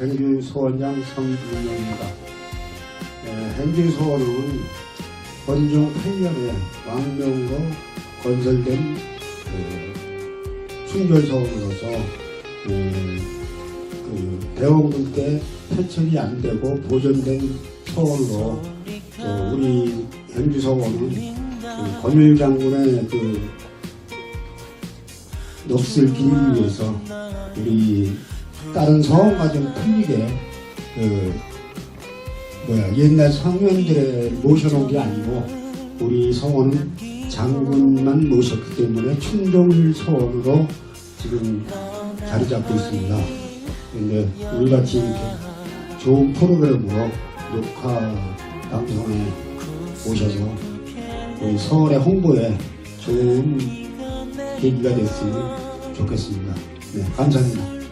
행주소원장 성윤영입니다. 행주소원은 건중 8년에 왕명으로 건설된 그 충결소원으로서 그, 그 대원군 때 폐천이 안 되고 보존된 소원으로 또 우리 행주소원은 그 권율 장군의 그 넋을 기리기 위해서 우리 다른 서원과 좀 틀리게 그 뭐야 옛날 성현들을 모셔놓은 게 아니고 우리 서원은 장군만 모셨기 때문에 충동일 서원으로 지금 자리 잡고 있습니다. 근데 우리 같이 이렇게 좋은 프로그램으로 녹화 방송에 오셔서 우리 서울의 홍보에 좋은 계기가 됐으면 좋겠습니다. 네, 감사합니다.